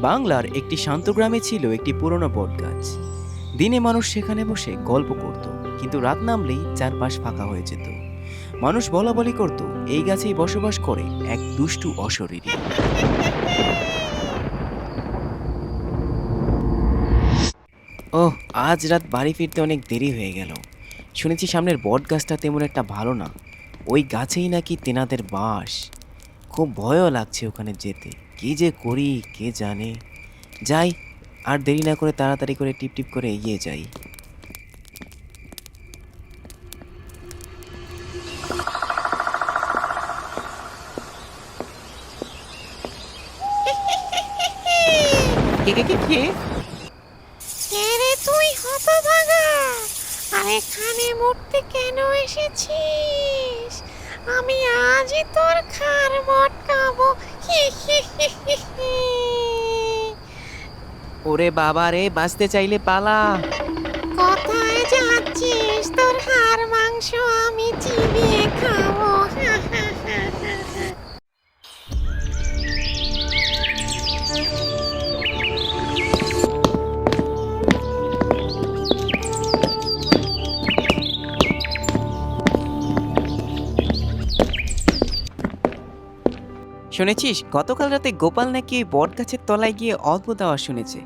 বাংলার একটি শান্ত গ্রামে ছিল একটি পুরনো বট গাছ দিনে মানুষ সেখানে বসে গল্প করত, কিন্তু রাত নামলেই চারপাশ ফাঁকা হয়ে যেত। মানুষ বলা বলি করত, এই গাছেই বসবাস করে এক দুষ্টু অশরীরী। ওহ, আজ রাত বাড়ি ফিরতে অনেক দেরি হয়ে গেল। শুনেছি সামনের বট গাছটা তেমন একটা ভালো না। ওই গাছেই নাকি তেনাদের বাস। খুব ভয়ও লাগছে ওখানে যেতে। কি যে করি কে জানে। যাই আর দেরি না করে তাড়াতাড়ি করে টিপ টিপ করে এগিয়ে যাই। কে কে কে কে? কে রে তুই হতভাগা? আর এখানে মরতে কেন এসেছিস? আমি আজই তোর খার হি। ওরে বাবা রে বাঁচতে চাইলে পালা। কোথায় যাচ্ছিস? তোর হাড় মাংস আমি চিবিয়ে খাব। শুনেছিস? গতকাল রাতে গোপাল নাকি ওই বট গাছের তলায় গিয়ে অদ্ভুত আওয়াজ শুনেছে।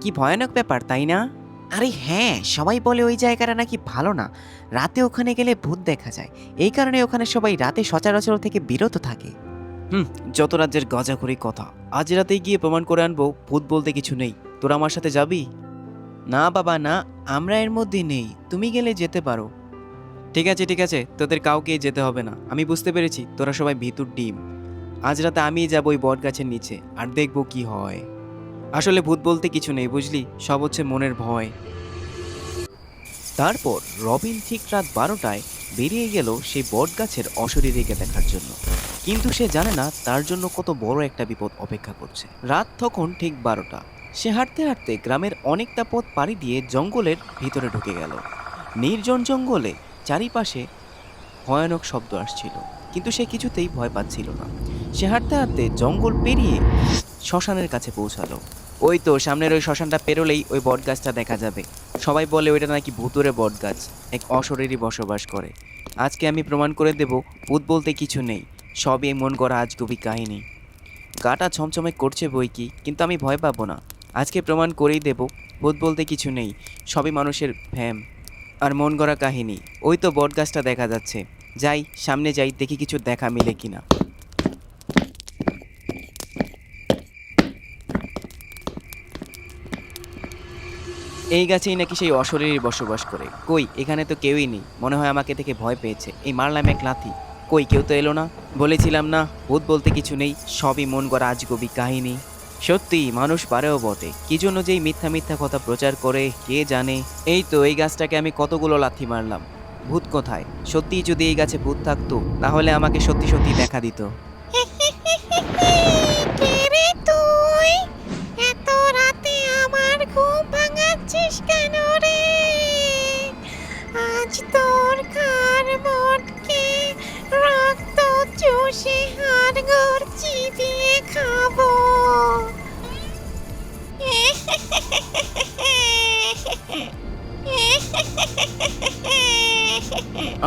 কি ভয়ানক ব্যাপার তাই না? আরে হ্যাঁ সবাই বলে ওই জায়গাটা নাকি ভালো না। রাতে ওখানে গেলে ভূত দেখা যায়। এই কারণে ওখানে সবাই রাতে সচরাচর থেকে বিরত থাকে। হুম যত রাজ্যের গজাখড়ি কথা। আজ রাতেই গিয়ে প্রমাণ করে আনব ভূত বলতে কিছু নেই। তোরা আমার সাথে যাবি? না বাবা না। আমরা এর মধ্যে নেই। তুমি গেলে যেতে পারো। ঠিক আছে ঠিক আছে। তোদের কাউকে যেতে হবে না। আমি বুঝতে পেরেছি তোরা সবাই ভিতুর ডিম। আজ রাতে আমিই যাব ওই বট গাছের নিচে আর দেখব কি হয়। আসলে ভূত বলতে কিছু নেই, বুঝলি? সব হচ্ছে মনের ভয়। তারপর রবিন ঠিক রাত বারোটায় বেরিয়ে গেল সেই বট গাছের অশরীরীকে দেখার জন্য। কিন্তু সে জানে না তার জন্য কত বড় একটা বিপদ অপেক্ষা করছে। রাত তখন ঠিক বারোটা। সে হাঁটতে হাঁটতে গ্রামের অনেকটা পথ পাড়ি দিয়ে জঙ্গলের ভিতরে ঢুকে গেল। নির্জন জঙ্গলে চারিপাশে ভয়ানক শব্দ আসছিল। কিন্তু সে কিছুতেই ভয় পাচ্ছিল না। সে হাঁটতে হাঁটতে জঙ্গল পেরিয়ে শ্মশানের কাছে পৌঁছালো। ওই তো, সামনের ওই শ্মশানটা পেরোলেই ওই বটগাছটা দেখা যাবে। সবাই বলে ওইটা নাকি ভূতুরে বটগাছ, এক অশরীরই বসবাস করে। আজকে আমি প্রমাণ করে দেব, ভূত বলতে কিছু নেই, সবই মন করা আজগুবি কাহিনী। গাটা ছমছমে করছে বই কি, কিন্তু আমি ভয় পাবো না। আজকে প্রমাণ করেই দেব, ভূত বলতে কিছু নেই, সবই মানুষের ভ্যাম। আর মন গড়া কাহিনী, ওই তো বটগাছটা দেখা যাচ্ছে। যাই, সামনে যাই, দেখি কিছু দেখা মিলে কিনা। এই গাছেই নাকি সেই অশরীরই বসবাস করে। কই, এখানে তো কেউই নেই। মনে হয় আমাকে দেখে ভয় পেয়েছে। এই মারলাম এক লাথি। কই, কেউ তো এলো না? বলেছিলাম না, ভূত বলতে কিছু নেই, সবই মন করা আজগবি কাহিনী। সত্যি, মানুষ পারেও বটে। কি জন্য যে এই মিথ্যা মিথ্যা কথা প্রচার করে, কে জানে? এই তো, এই গাছটাকে আমি কতগুলো লাথি মারলাম। ভূত কোথায়? সত্যিই যদি এই গাছে ভূত থাকতো, তাহলে আমাকে সত্যি সত্যি দেখা দিত। খাব।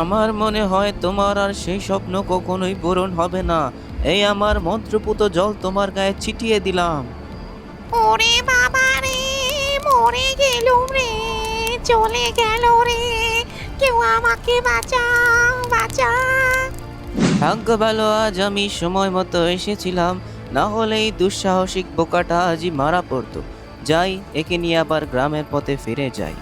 আমার মনে হয় তোমার আর সেই স্বপ্ন কখনোই পূরণ হবে না। এই আমার মন্ত্রপুত জল তোমার গায়ে ছিটিয়ে দিলাম। ওরে বাবা রে মরে গেলুম রে চলে গেল রে। কেউ আমাকে বাঁচা বাঁচা ভাগ্য ভালো আজ আমি সময় মতো এসেছিলাম। না হলে এই দুঃসাহসিক বোকাটা আজই মারা পড়তো। যাই একে নিয়ে আবার গ্রামের পথে ফিরে যাই।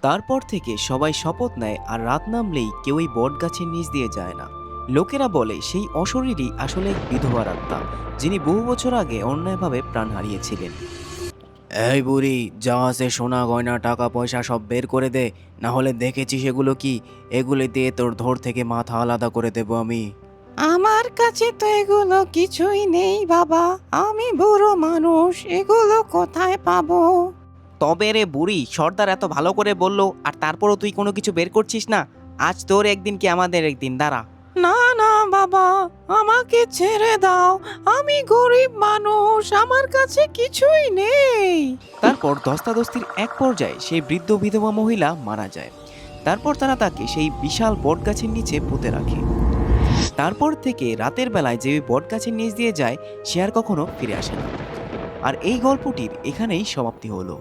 তারপর থেকে সবাই শপথ নেয় আর রাত নামলেই কেউই বট গাছের নিচ দিয়ে যায় না। লোকেরা বলে সেই অশরীরই আসলে এক বিধবার আত্মা যিনি বহু বছর আগে অন্যায়ভাবে প্রাণ হারিয়েছিলেন। এই বুড়ি যা আছে সোনা গয়না টাকা পয়সা সব বের করে দে না হলে দেখেছি সেগুলো কি? এগুলো দিয়ে তোর ধর থেকে মাথা আলাদা করে দেবো আমি। আমার কাছে তো এগুলো কিছুই নেই বাবা। আমি বুড়ো মানুষ এগুলো কোথায় পাবো? তবে রে বুড়ি সর্দার এত ভালো করে বলল আর তারপরও তুই কোনো কিছু বের করছিস না? আজ তোর একদিন কি আমাদের একদিন? দাঁড়া। না না বাবা আমাকে ছেড়ে দাও। আমি গরিব মানুষ আমার কাছে কিছুই নেই। তারপর দস্তাদস্তির এক পর্যায়ে সেই বৃদ্ধ বিধবা মহিলা মারা যায়। তারপর তারা তাকে সেই বিশাল বটগাছের নিচে পুঁতে রাখে। তারপর থেকে রাতের বেলায় যে বটগাছের নিচ দিয়ে যায় সে আর কখনো ফিরে আসে না। আর এই গল্পটির এখানেই সমাপ্তি হলো।